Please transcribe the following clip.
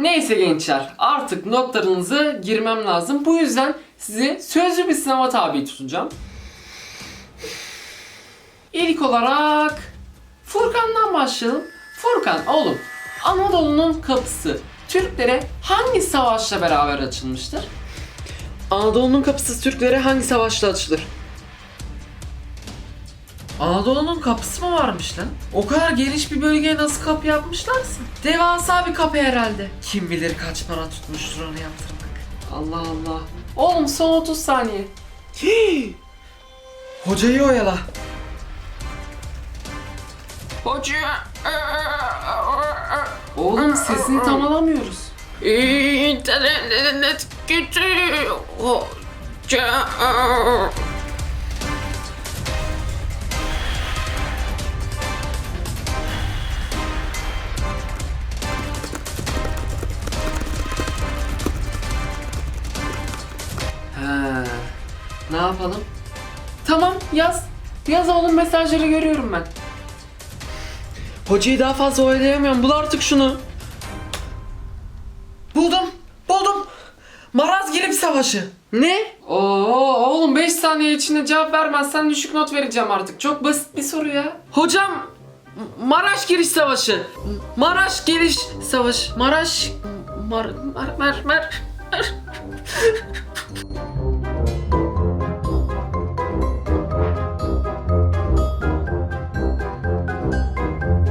Neyse gençler artık notlarınızı girmem lazım. Bu yüzden sizi sözlü bir sınava tabi tutacağım. İlk olarak Furkan'dan başlayalım. Furkan oğlum Anadolu'nun kapısı Türklere hangi savaşla beraber açılmıştır? Anadolu'nun kapısı Türklere hangi savaşla açılır? Anadolu'nun kapısı mı varmış lan? O kadar geniş bir bölgeye nasıl kapı yapmışlarsa? Devasa bir kapı herhalde. Kim bilir kaç para tutmuştur onu yaptırmak. Allah Allah. Oğlum son 30 saniye. Hii! Hocayı oyala. Hoca. Oğlum sesini tam alamıyoruz. İnternet kötü hoca. He. Ne yapalım? Tamam yaz. Yaz oğlum mesajları görüyorum ben. Hocayı daha fazla oyalayamıyorum. Bul artık şunu. Buldum. Buldum. Maraz girip savaşı. Ne? Oo oğlum 5 saniye içinde cevap vermezsen düşük not vereceğim artık. Çok basit bir soru ya. Hocam Maraş giriş savaşı. Maraş giriş savaşı. Maraş Mar Mar Mar Mar.